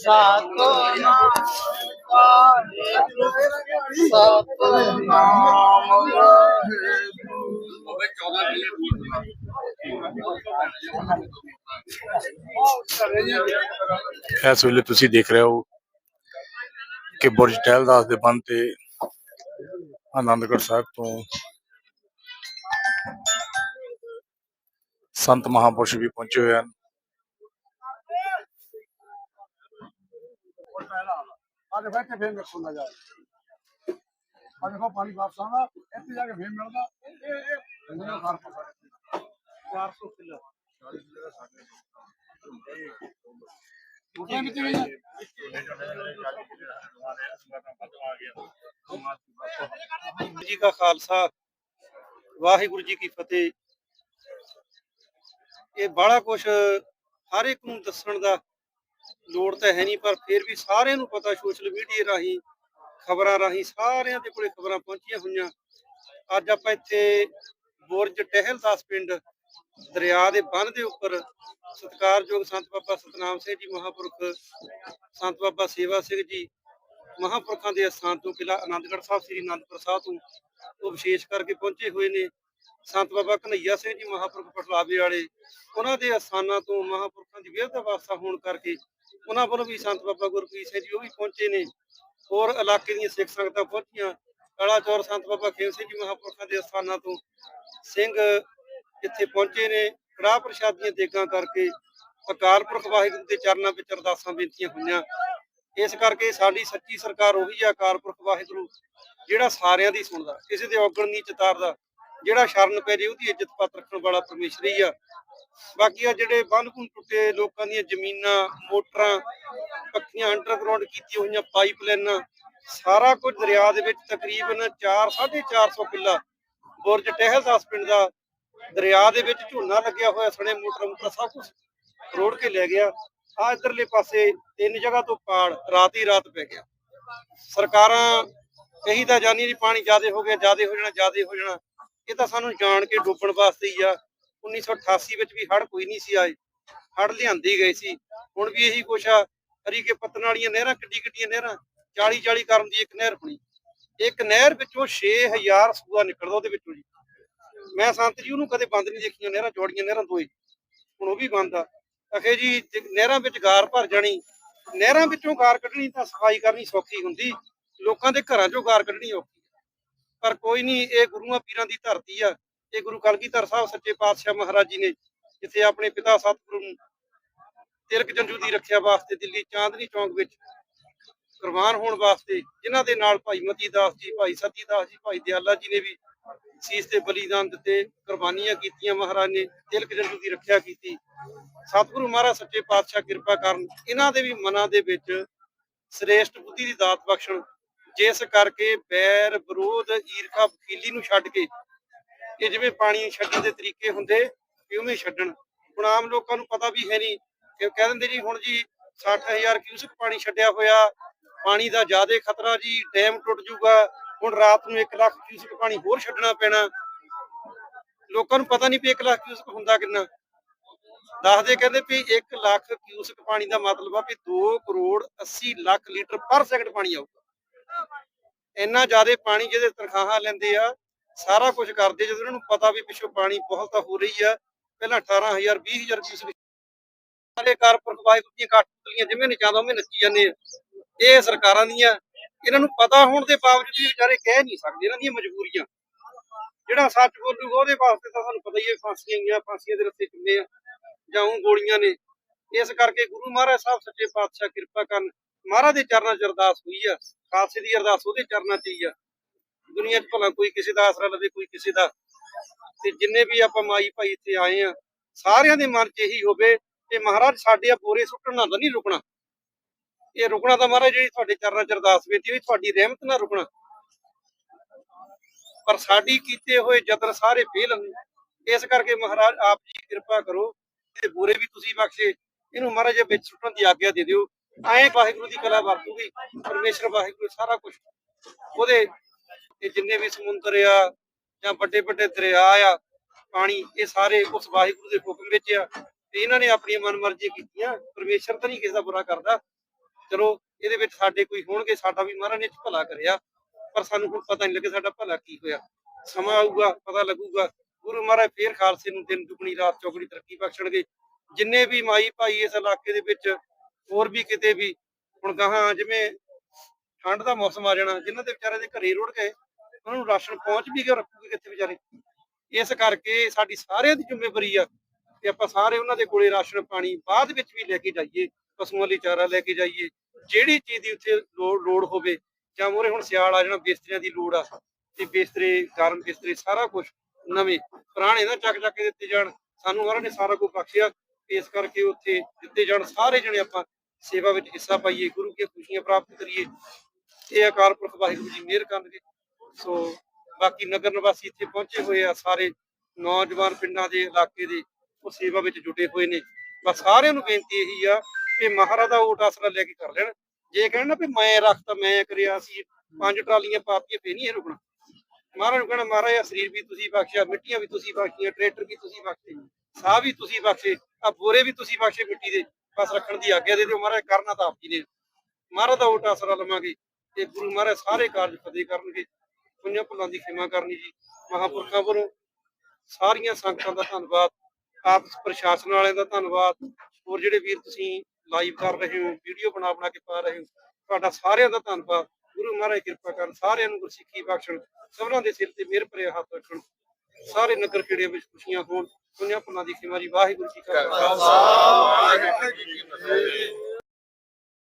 ਸਤਨਾਮ ਵਾਹਿਗੁਰੂ ਸਤਨਾਮ ਇਸ ਵੇਲੇ ਤੁਸੀਂ ਦੇਖ ਰਹੇ ਹੋ ਕਿ ਬੁਰਜ ਟਹਿਲਦਾਸ ਦੇ ਬੰਦ ਤੇ ਆਨੰਦਗੜ੍ਹ ਸਾਹਿਬ ਤੋਂ ਸੰਤ ਮਹਾਪੁਰਸ਼ ਵੀ ਪਹੁੰਚੇ ਹੋਏ ਹਨ ਅੱਜ ਬੈਠੇ ਫੇਰ ਰੱਖੋ ਨਾ ਜਾ ਆ ਦੇਖੋ ਪਾਣੀ ਵਾਪਸ ਆਉਂਦਾ ਇੱਥੇ ਜਾ ਕੇ ਫੇਰ ਮਿਲਦਾ ਇਹ ਇਹ ਮੇਰਾ ਘਰ ਪਸਾ 400 ਕਿਲੋ ਮੁੱਠੀਆਂ ਵਿੱਚ ਵੀ ਆ। ਵਾਹਿਗੁਰੂ ਜੀ ਕਾ ਖਾਲਸਾ। ਵਾਹਿਗੁਰੂ ਜੀ ਕੀ ਫਤਿਹ। ਇਹ ਬੜਾ ਕੁਝ ਹਰ ਇੱਕ ਨੂੰ ਦੱਸਣ ਦਾ ਲੋੜ ਤਾਂ ਹੈ ਨਹੀਂ, ਪਰ ਫਿਰ ਵੀ ਸਾਰਿਆਂ ਨੂੰ ਪਤਾ ਸੋਸ਼ਲ ਮੀਡੀਆ ਰਾਹੀਂ, ਖਬਰਾਂ ਰਾਹੀਂ ਸਾਰਿਆਂ ਦੇ ਕੋਲੇ ਖਬਰਾਂ ਪਹੁੰਚੀਆਂ ਹੋਈਆਂ। ਅੱਜ ਆਪਾਂ ਇੱਥੇ ਬੁਰਜ ਟਹਿਲ ਦਾਸ ਪਿੰਡ ਦਰਿਆ ਦੇ ਬੰਨ ਦੇ ਉੱਪਰ ਸਤਿਕਾਰਯੋਗ ਸੰਤ ਬਾਬਾ ਸਤਨਾਮ ਸਿੰਘ ਜੀ ਮਹਾਪੁਰਖ, ਸੰਤ ਬਾਬਾ ਸੇਵਾ ਸਿੰਘ ਜੀ ਮਹਾਂਪੁਰਖਾਂ ਦੇ ਅਸਥਾਨ ਤੋਂ ਕਿਲਾ ਆਨੰਦਗੜ੍ਹ ਸਾਹਿਬ, ਸ੍ਰੀ ਅਨੰਦਪੁਰ ਸਾਹਿਬ ਤੋਂ ਉਹ ਵਿਸ਼ੇਸ਼ ਕਰਕੇ ਪਹੁੰਚੇ ਹੋਏ ਨੇ। ਸੰਤ ਬਾਬਾ ਕਨਈਆ ਸਿੰਘ ਜੀ ਮਹਾਂਪੁਰਖ ਪਟਲਾਵੇ ਵਾਲੇ, ਉਹਨਾਂ ਦੇ ਅਸਥਾਨਾਂ ਤੋਂ ਮਹਾਂਪੁਰਖਾਂ ਦੀ ਵਿਰਧ ਅਵਸਥਾ ਹੋਣ ਕਰਕੇ ਉਹਨਾਂ ਵੱਲੋਂ ਵੀ ਸੰਤ ਬਾਬਾ ਗੁਰਪ੍ਰੀਤ ਸਿੰਘ ਜੀ ਉਹ ਵੀ ਪਹੁੰਚੇ ਨੇ। ਹੋਰ ਇਲਾਕੇ ਦੀਆਂ ਸਿੱਖ ਸੰਗਤਾਂ ਪਹੁੰਚੀਆਂ। ਕਾਲਾਚੌਰ ਸੰਤ ਬਾਬਾ ਖੇਮ ਸਿੰਘ ਜੀ ਮਹਾਂਪੁਰਖਾਂ ਦੇ ਅਸਥਾਨਾਂ ਤੋਂ ਸਿੰਘ ਇੱਥੇ ਪਹੁੰਚੇ ਨੇ। ਕੜਾਹ ਪ੍ਰਸ਼ਾਦ ਦੀਆਂ ਦੇਗਾਂ ਕਰਕੇ ਅਕਾਲ ਪੁਰਖ ਵਾਹਿਗੁਰੂ ਦੇ ਚਰਨਾਂ ਵਿੱਚ ਅਰਦਾਸਾਂ ਬੇਨਤੀਆਂ ਹੋਈਆਂ। ਇਸ ਕਰਕੇ ਸਾਡੀ ਸੱਚੀ ਸਰਕਾਰ ਉਹੀ ਆ ਅਕਾਲ ਵਾਹਿਗੁਰੂ, ਜਿਹੜਾ ਸਾਰਿਆਂ ਦੀ ਸੁਣਦਾ, ਕਿਸੇ ਦੇ ਔਗਣ ਨਹੀਂ ਚਤਾਰਦਾ, ਜਿਹੜਾ ਸ਼ਰਨ ਪੈ ਜੇ ਉਹਦੀ ਇੱਜ਼ਤ ਪੱਤ ਰੱਖਣ ਵਾਲਾ ਪਰਮੇਸ਼ਰ ਹੀ ਆ। ਬਾਕੀ ਆ ਜਿਹੜੇ ਬੰਨ ਟੁੱਟੇ ਲੋਕਾਂ ਦੀਆਂ ਜ਼ਮੀਨਾਂ, ਮੋਟਰਾਂ ਪੱਕੀਆਂ ਅੰਡਰਗਰਾਉਂਡ ਕੀਤੀਆਂ ਹੋਈਆਂ ਪਾਈਪਲਾਈਨਾਂ, ਸਾਰਾ ਕੁਝ ਦਰਿਆ ਦੇ ਵਿੱਚ ਤਕਰੀਬਨ 4 450 ਕਿੱਲਾ ਬੁਰਜ ਟਹਿਲ ਦਾਸ ਪਿੰਡ ਦਾ ਦਰਿਆ ਦੇ ਵਿੱਚ ਝੋਨਾ ਲੱਗਿਆ ਹੋਇਆ, ਸਣੇ ਮੋਟਰ ਮੋਟਰ ਸਭ ਕੁਝ ਰੋੜ ਕੇ ਲੈ ਗਿਆ। ਆ ਇਧਰਲੇ ਪਾਸੇ ਤਿੰਨ ਜਗ੍ਹਾ ਤੋਂ ਪਾੜ ਰਾਤ ਹੀ ਰਾਤ ਪੈ ਗਿਆ। ਸਰਕਾਰਾਂ ਕਹੀ ਤਾਂ ਜਾਨੀ ਨਹੀਂ ਪਾਣੀ ਜ਼ਿਆਦੇ ਹੋ ਗਿਆ, ਜ਼ਿਆਦੇ ਹੋ ਜਾਣਾ, ਜ਼ਿਆਦੇ ਹੋ ਜਾਣਾ। ਇਹ ਤਾਂ ਸਾਨੂੰ ਜਾਣ ਕੇ ਡੁੱਬਣ ਵਾਸਤੇ ਹੀ ਆ। 1988 ਵਿੱਚ ਵੀ ਹੜ੍ਹ ਕੋਈ ਨਹੀਂ ਸੀ ਆਏ। ਹੜ ਲਿਆਂਦੇ ਗਏ ਸੀ। ਹੁਣ ਵੀ ਇਹੀ ਕੁਛ ਆ। ਹਰੀਕੇ ਪੱਤਨ ਵਾਲੀਆਂ ਨਹਿਰਾਂ ਕਿੱਡੀ ਕਿੱਡੀਆਂ ਨਹਿਰਾਂ। 40 40 ਕਰਨ ਦੀ ਇੱਕ ਨਹਿਰ ਬਣੀ। ਇੱਕ ਨਹਿਰ ਵਿੱਚੋਂ 6000 ਸੂਆ ਨਿਕਲਦਾ ਉਹਦੇ ਵਿੱਚੋਂ ਜੀ। ਮੈਂ ਸੰਤ ਜੀ ਉਹਨੂੰ ਕਦੇ ਬੰਦ ਨਹੀਂ ਦੇਖੀਆਂ ਨਹਿਰਾਂ ਜੋੜੀਆਂ ਨਹਿਰਾਂ ਦੋਏ। ਹੁਣ ਉਹ ਵੀ ਬੰਦ ਆ। ਅਖੇ ਜੀ ਨਹਿਰਾਂ ਵਿੱਚ ਗਾਰ ਭਰ ਜਾਣੀ, ਨਹਿਰਾਂ ਵਿੱਚੋਂ ਗਾਰ ਕੱਢਣੀ ਤਾਂ ਸਫ਼ਾਈ ਕਰਨੀ ਸੌਖੀ ਹੁੰਦੀ, ਲੋਕਾਂ ਦੇ ਘਰਾਂ ਚੋਂ ਗਾਰ ਕੱਢਣੀ ਔਖੀ ਪਰ ਕੋਈ ਨਹੀਂ, ਇਹ ਗੁਰੂਆਂ ਪੀਰਾਂ ਦੀ ਧਰਤੀ ਆ। ਇਹ ਗੁਰੂ ਕਲਗੀਧਰ ਸਾਹਿਬ ਸੱਚੇ ਪਾਤਸ਼ਾਹ ਮਹਾਰਾਜ ਜੀ ਨੇ ਜਿੱਥੇ ਆਪਣੇ ਪਿਤਾ ਸਤਿਗੁਰੂ ਨੂੰ ਤਿਲਕ ਜੰਜੂ ਦੀ ਰੱਖਿਆ ਵਾਸਤੇ ਦਿੱਲੀ ਚਾਂਦਨੀ ਚੌਂਕ ਵਿੱਚ ਕੁਰਬਾਨ ਹੋਣ ਵਾਸਤੇ, ਜਿਨ੍ਹਾਂ ਦੇ ਨਾਲ ਭਾਈ ਮਤੀ ਦਾਸ ਜੀ, ਭਾਈ ਸਤੀ ਦਾਸ ਜੀ, ਭਾਈ ਦਿਆਲਾ ਜੀ ਨੇ ਵੀ ਸੀਸ ਤੇ ਬਲੀਦਾਨ ਦਿੱਤੇ, ਕੁਰਬਾਨੀਆਂ ਕੀਤੀਆਂ ਮਹਾਰਾਜ ਨੇ, ਤਿਲਕ ਜੰਜੂ ਦੀ ਰੱਖਿਆ ਕੀਤੀ। ਸਤਿਗੁਰੂ ਮਹਾਰਾਜ ਸੱਚੇ ਪਾਤਸ਼ਾਹ ਕਿਰਪਾ ਕਰਨ, ਇਹਨਾਂ ਦੇ ਵੀ ਮਨਾਂ ਦੇ ਵਿੱਚ ਸ੍ਰੇਸ਼ਟ ਬੁੱਧੀ ਦੀ ਦਾਤ ਬਖਸ਼ਣ, ਜਿਸ ਕਰਕੇ ਬੈਰ ਵਿਰੋਧ ਈਰਖਾ ਵਕੀਲੀ ਨੂੰ ਛੱਡ ਕੇ, ਇਹ ਜਿਵੇਂ ਪਾਣੀ ਛੱਡਣ ਦੇ ਤਰੀਕੇ ਹੁੰਦੇ ਵੀ ਉਵੇਂ ਛੱਡਣ। ਹੁਣ ਆਮ ਲੋਕਾਂ ਨੂੰ ਪਤਾ ਵੀ ਹੈ ਨਹੀਂ ਕਿ ਕਹਿ ਦਿੰਦੇ ਜੀ, ਹੁਣ ਜੀ 60000 ਕਿਊਸਕ ਪਾਣੀ ਛੱਡਿਆ ਹੋਇਆ, ਪਾਣੀ ਦਾ ਜ਼ਿਆਦਾ ਖਤਰਾ ਜੀ, ਡੈਮ ਟੁੱਟ ਜਾਊਗਾ ਹੁਣ ਰਾਤ ਨੂੰ 1 ਲੱਖ ਕਿਊਸਕ ਪਾਣੀ ਹੋਰ ਛੱਡਣਾ ਪੈਣਾ। ਲੋਕਾਂ ਨੂੰ ਪਤਾ ਨਹੀਂ ਵੀ 1 ਲੱਖ ਕਿਊਸਕ ਹੁੰਦਾ ਕਿੰਨਾ। ਦੱਸਦੇ ਕਹਿੰਦੇ ਵੀ 1 ਲੱਖ ਕਿਊਸਕ ਪਾਣੀ ਦਾ ਮਤਲਬ ਆ ਵੀ 2 crore 80 lakh litre per second ਪਾਣੀ ਆਊਗਾ। ਇੰਨਾ ਜ਼ਿਆਦਾ ਪਾਣੀ ਜਿਹਦੇ ਤਨਖਾਹਾਂ ਲੈਂਦੇ ਆ, ਸਾਰਾ ਕੁਝ ਕਰਦੇ ਜਦੋਂ ਉਹਨਾਂ ਨੂੰ ਪਤਾ ਵੀ ਪਿੱਛੋਂ ਪਾਣੀ ਬਹੁਤ ਹੋ ਰਹੀ ਆ, ਪਹਿਲਾਂ 18000 20000 ਕਿਊਸਕ ਸਾਰੇ ਕਾਰਪੋਰੇਟ ਵਾਹਿਗੁਰੂ ਦੀਆਂ ਕਾਟਲੀਆਂ ਜਿਵੇਂ ਨਚਾਉਂਦਾ, ਉਵੇਂ ਨੱਚੀ ਜਾਂਦੇ ਆ। ਇਹ ਸਰਕਾਰਾਂ ਦੀਆਂ ਇਹਨਾਂ ਨੂੰ ਪਤਾ ਹੋਣ ਦੇ ਬਾਵਜੂਦ ਵੀ ਵਿਚਾਰੇ ਕਹਿ ਨਹੀਂ ਸਕਦੇ, ਇਹਨਾਂ ਦੀਆਂ ਮਜਬੂਰੀਆਂ। ਜਿਹੜਾ ਸੱਚ ਬੋਲੂਗਾ ਉਹਦੇ ਵਾਸਤੇ ਤਾਂ ਸਾਨੂੰ ਪਤਾ ਹੀ ਹੈ ਫਾਂਸੀਆਂ ਗਈਆਂ ਫਾਂਸੀਆਂ ਦੇ ਰਸਤੇ ਕਿੰਨੇ ਆ, ਜਾਂ ਉਹ ਗੋਲੀਆਂ ਨੇ। ਇਸ ਕਰਕੇ ਗੁਰੂ ਮਹਾਰਾਜ ਸਾਹਿਬ ਸੱਚੇ ਪਾਤਸ਼ਾਹ ਕਿਰਪਾ ਕਰਨ, ਮਹਾਰਾਜ ਦੇ ਚਰਨਾਂ 'ਚ ਅਰਦਾਸ ਹੋਈ ਆ, ਖਾਲਸੇ ਦੀ ਅਰਦਾਸ ਉਹਦੇ ਚਰਨਾਂ 'ਚ ਹੀ ਆ। ਦੁਨੀਆ 'ਚ ਭਲਾ ਕੋਈ ਕਿਸੇ ਦਾ ਆਸਰਾ ਲਵੇ, ਕੋਈ ਕਿਸੇ ਦਾ। ਤੇ ਜਿੰਨੇ ਵੀ ਆਪਾਂ ਮਾਈ ਭਾਈ ਇੱਥੇ ਆਏ ਆ, ਸਾਰਿਆਂ ਦੇ ਮਨ 'ਚ ਇਹੀ ਹੋਵੇ ਕਿ ਮਹਾਰਾਜ ਸਾਡੇ ਆ, ਬੋਰੇ ਸੁੱਟਣ ਨਾਲ ਤਾਂ ਨਹੀਂ ਰੁਕਣਾ। ਇਹ ਰੁਕਣਾ ਤਾਂ ਮਹਾਰਾਜ ਜਿਹੜੀ ਤੁਹਾਡੇ ਚਰਨਾਂ 'ਚ ਅਰਦਾਸ ਬੇਨਤੀ ਹੋਈ ਤੁਹਾਡੀ ਰਹਿਮਤ ਨਾਲ ਰੁਕਣਾ। ਪਰ ਸਾਡੀ ਕੀਤੇ ਹੋਏ ਯਤਨ ਸਾਰੇ ਫੇਲ ਨੇ ਇਸ ਕਰਕੇ ਮਹਾਰਾਜ, ਆਪ ਜੀ ਕਿਰਪਾ ਕਰੋ ਤੇ ਬੋਰੇ ਵੀ ਤੁਸੀਂ ਬਖਸ਼ੇ। ਇਹਨੂੰ ਮਹਾਰਾਜ ਵਿੱਚ ਸੁੱਟਣ ਦੀ ਆਗਿਆ ਦੇ ਦਿਓ। ਐਂ ਵਾਹਿਗੁਰੂ ਦੀ ਕਲਾ ਵਰਤੂਗੀ, ਪਰਮੇਸ਼ਰ ਵਾਹਿਗੁਰੂ ਸਾਰਾ ਕੁਝ ਉਹਦੇ ਇਹ ਜਿੰਨੇ ਵੀ ਸਮੁੰਦਰ ਆ ਜਾਂ ਵੱਡੇ ਵੱਡੇ ਦਰਿਆ ਆ, ਪਾਣੀ, ਇਹ ਸਾਰੇ ਉਸ ਵਾਹਿਗੁਰੂ ਦੇ ਹੁਕਮ ਵਿੱਚ ਆ। ਤੇ ਇਹਨਾਂ ਨੇ ਆਪਣੀਆਂ ਮਨਮਰਜ਼ੀਆਂ ਕੀਤੀਆਂ। ਪਰਮੇਸ਼ਰ ਤਾਂ ਨਹੀਂ ਕਿਸੇ ਦਾ ਬੁਰਾ ਕਰਦਾ। ਚਲੋ, ਇਹਦੇ ਵਿੱਚ ਸਾਡੇ ਕੋਈ ਹੋਣਗੇ, ਸਾਡਾ ਵੀ ਮਹਾਰਾਜ ਨੇ ਭਲਾ ਕਰਿਆ। ਪਰ ਸਾਨੂੰ ਹੁਣ ਪਤਾ ਨਹੀਂ ਲੱਗੇ ਸਾਡਾ ਭਲਾ ਕੀ ਹੋਇਆ। ਸਮਾਂ ਆਊਗਾ, ਪਤਾ ਲੱਗੂਗਾ। ਗੁਰੂ ਮਹਾਰਾਜ ਫੇਰ ਖਾਲਸੇ ਨੂੰ ਦਿਨ ਦੁਗਣੀ, ਰਾਤ ਚੌਗਣੀ ਤਰੱਕੀ ਬਖਸ਼ਣਗੇ। ਜਿੰਨੇ ਵੀ ਮਾਈ ਭਾਈ ਇਸ ਇਲਾਕੇ ਦੇ ਵਿੱਚ, ਹੋਰ ਵੀ ਕਿਤੇ ਵੀ, ਹੁਣ ਗਾਹਾਂ ਜਿਵੇਂ ਠੰਡ ਦਾ ਮੌਸਮ ਆ ਜਾਣਾ, ਜਿਨ੍ਹਾਂ ਦੇ ਵਿਚਾਰੇ ਦੇ ਘਰੇ ਰੁੜ ਗਏ, ਉਹਨਾਂ ਨੂੰ ਰਾਸ਼ਨ ਪਹੁੰਚ ਵੀ ਕਿਉਂ ਰੱਖੂਗੇ ਕਿੱਥੇ ਵਿਚਾਰੇ? ਇਸ ਕਰਕੇ ਸਾਡੀ ਸਾਰਿਆਂ ਦੀ ਜ਼ਿੰਮੇਵਾਰੀ ਆ ਕਿ ਆਪਾਂ ਸਾਰੇ ਉਹਨਾਂ ਦੇ ਕੋਲੇ ਰਾਸ਼ਨ, ਪਾਣੀ ਬਾਅਦ ਵਿੱਚ ਵੀ ਲੈ ਕੇ ਜਾਈਏ, ਪਸ਼ੂਆਂ ਲਈ ਚਾਰਾ ਲੈ ਕੇ ਜਾਈਏ। ਜਿਹੜੀ ਚੀਜ਼ ਦੀ ਉੱਥੇ ਲੋੜ ਹੋਵੇ ਜਾਂ ਮੋਰੇ ਹੁਣ ਸਿਆਲ ਆ ਜਾਣਾ, ਬਿਸਤਰਿਆਂ ਦੀ ਲੋੜ ਆ, ਤੇ ਬਿਸਤਰੇ, ਗਰਮ ਬਿਸਤਰੇ, ਸਾਰਾ ਕੁਝ ਨਵੇਂ ਪੁਰਾਣੇ ਨਾ ਚੱਕ ਚੱਕ ਕੇ ਦਿੱਤੇ ਜਾਣ, ਸਾਨੂੰ ਉਹਨਾਂ ਨੇ ਸਾਰਾ ਕੁਝ ਬਖਸ਼ਿਆ ਇਸ ਕਰਕੇ ਉੱਥੇ ਦਿੱਤੇ ਜਾਣ ਸਾਰੇ ਜਣੇ ਆਪਾਂ ਸੇਵਾ ਵਿੱਚ ਹਿੱਸਾ ਪਾਈਏ, ਗੁਰੂ ਕੀ ਖੁਸ਼ੀਆਂ ਪ੍ਰਾਪਤ ਕਰੀਏ। ਇਹ ਅਕਾਲ ਪੁਰਖ ਵਾਹਿਗੁਰੂ ਜੀ ਮਿਹਰ ਕਰਨਗੇ। ਸੋ ਬਾਕੀ ਨਗਰ ਨਿਵਾਸੀ ਇੱਥੇ ਪਹੁੰਚੇ ਹੋਏ ਆ, ਸਾਰੇ ਨੌਜਵਾਨ ਪਿੰਡਾਂ ਦੇ ਇਲਾਕੇ ਦੇ, ਉਹ ਸੇਵਾ ਵਿੱਚ ਜੁਟੇ ਹੋਏ ਨੇ। ਬਸ ਸਾਰਿਆਂ ਨੂੰ ਬੇਨਤੀ ਇਹੀ ਆ ਕਿ ਮਹਾਰਾਜ ਦਾ ਓਟ ਆਸਰਾ ਲੈ ਕੇ ਕਰ ਲੈਣ। ਜੇ ਕਹਿਣ ਨਾ ਵੀ ਮੈਂ ਰੱਖਤਾ, ਮੈਂ ਕਰਿਆ ਸੀ ਪੰਜ ਟਰਾਲੀਆਂ ਪਾਤੀਆਂ, ਫੇਰ ਨਹੀਂ ਇਹ ਰੁਕਣਾ। ਮਹਾਰਾਜ ਨੂੰ ਕਹਿਣਾ ਮਹਾਰਾਜ ਆ ਸਰੀਰ ਵੀ ਤੁਸੀਂ ਬਖਸ਼ਿਆ, ਮਿੱਟੀਆਂ ਵੀ ਤੁਸੀਂ ਬਖਸ਼ੀਆਂ, ਟਰੈਕਟਰ ਵੀ ਤੁਸੀਂ ਬਖਸ਼ੇ, ਸਾਹ ਵੀ ਤੁਸੀਂ ਬਖਸ਼ੇ ਆ ਬੋਰੇ ਵੀ ਤੁਸੀਂ ਬਖਸ਼ੇ ਮਿੱਟੀ ਦੇ। ਬਸ ਰੱਖਣ ਦੀ ਆਗਿਆ ਦੇ ਦਿਓ, ਮਹਾਰਾਜ, ਕਰਨਾ ਤਾਂ ਆਪ ਜੀ ਨੇ। ਮਹਾਰਾਜ ਦਾ ਓਟ ਆਸਰਾ ਲਵਾਂਗੇ, ਤੇ ਗੁਰੂ ਮਹਾਰਾਜ ਸਾਰੇ ਕਾਰਜ ਫਤਿਹ ਕਰਨਗੇ। ਪੁੰਨਿਆ ਭੁੱਲਾਂ ਦੀ ਖਿਮਾ ਕਰਨੀ ਜੀ। ਮਹਾਪੁਰਖਾਂ ਵੱਲੋਂ ਸਾਰੀਆਂ ਸੰਗਤਾਂ ਦਾ ਧੰਨਵਾਦ, ਆਪ ਪ੍ਰਸ਼ਾਸਨ ਵਾਲਿਆਂ ਦਾ ਧੰਨਵਾਦ, ਹੋਰ ਜਿਹੜੇ ਵੀਰ ਤੁਸੀਂ ਲਾਈਵ ਕਰ ਰਹੇ ਹੋ ਵੀਡੀਓ ਬਣਾ ਬਣਾ ਕੇ ਪਾ ਰਹੇ ਹੋ। ਤੁਹਾਡਾ ਸਾਰਿਆਂ ਦਾ ਧੰਨਵਾਦ। ਗੁਰੂ ਮਹਾਰਾਜ ਕਿਰਪਾ ਕਰਨ ਸਾਰਿਆਂ ਨੂੰ ਗੁਰਸਿੱਖੀ ਬਖਸ਼ਣ, ਸਭਨਾਂ ਦੇ ਸਿਰ ਤੇ ਮਿਹਰ ਭਰੇ ਹੱਥ ਰੱਖਣ। ਸਾਰੇ ਨਗਰ ਕੀੜੇ ਵਿੱਚ ਖੁਸ਼ੀਆਂ ਹੋਣ ਪੁੰਨਿਆ ਭੁੱਲਾਂ ਦੀ ਖਿਮਾ ਜੀ। ਵਾਹਿਗੁਰੂ ਜੀ ਕਾ ਖਾਲਸਾ। ਵਾਹਿਗੁਰੂ ਜੀ ਕੀ ਫਤਿਹ।